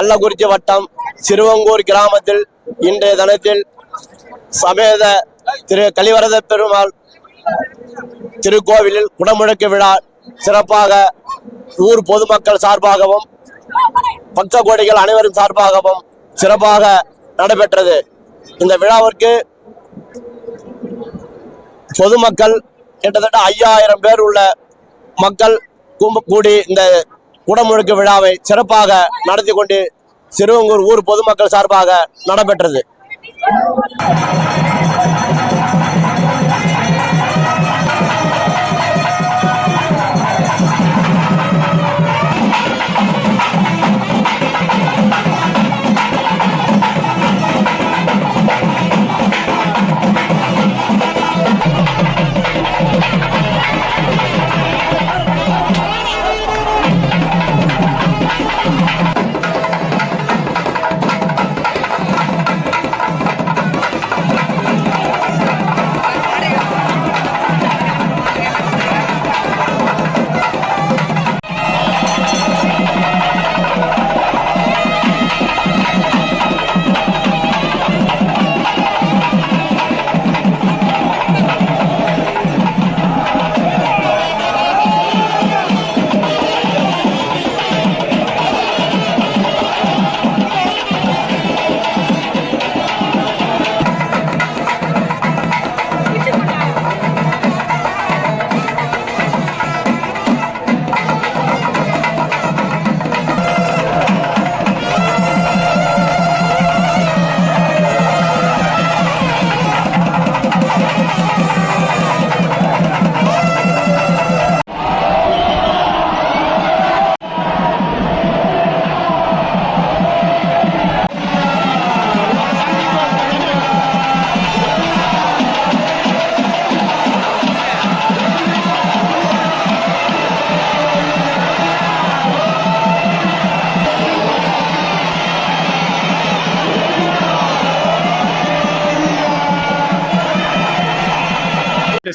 கள்ளக்குறிச்சி வட்டம் சிறுவங்கூர் கிராமத்தில் இன்றைய தினத்தில் சமேத திரு கலிவரத பெருமாள் திருக்கோவிலில் குடமுழக்கு விழா சிறப்பாக ஊர் பொதுமக்கள் சார்பாகவும் பக்த கோடிகள் அனைவரும் சார்பாகவும் சிறப்பாக நடைபெற்றது. இந்த விழாவிற்கு பொதுமக்கள் கிட்டத்தட்ட ஐயாயிரம் பேர் உள்ள மக்கள் கூடி இந்த குடமுழுக்கு விழாவை சிறப்பாக நடத்தி கொண்டு சிறுவங்கூர் ஊர் பொதுமக்கள் சார்பாக நடைபெற்றது.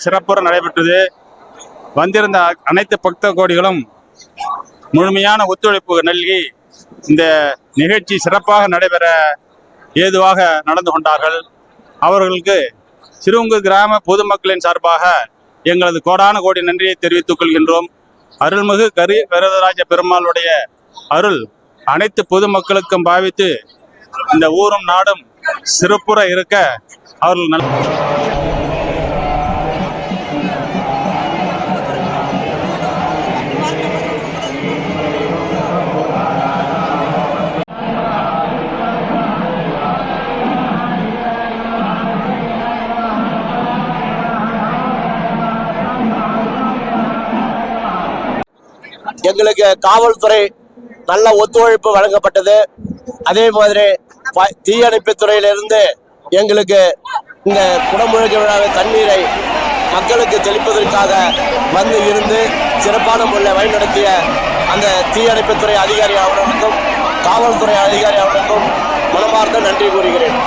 சிறப்புற நடைபெற்றது. வந்திருந்த அனைத்து பக்த கோடிகளும் முழுமையான ஒத்துழைப்பு நல்கி இந்த நிகழ்ச்சி சிறப்பாக நடைபெற ஏதுவாக நடந்து கொண்டார்கள். அவர்களுக்கு சிறுவங்கூர் கிராம பொதுமக்களின் சார்பாக எங்களது கோடான கோடி நன்றியை தெரிவித்துக் கொள்கின்றோம். அருள்மிகு கரி வரதராஜ பெருமாளுடைய அருள் அனைத்து பொதுமக்களுக்கும் பாவித்து இந்த ஊரும் நாடும் சிறப்புற இருக்க அவர்கள் நல்ல எங்களுக்கு காவல்துறை நல்ல ஒத்துழைப்பு வழங்கப்பட்டது. அதே மாதிரி தீயணைப்பு துறையிலிருந்து எங்களுக்கு இந்த குடமுழுக்கு விழாவை தண்ணீரை மக்களுக்கு தெளிப்பதற்காக வந்து இருந்து சிறப்பான முறையில் வழிநடத்திய அந்த தீயணைப்புத்துறை அதிகாரி அவர்களுக்கும் காவல்துறை அதிகாரி அவர்களுக்கும் மனமார்ந்த நன்றி கூறுகிறேன்.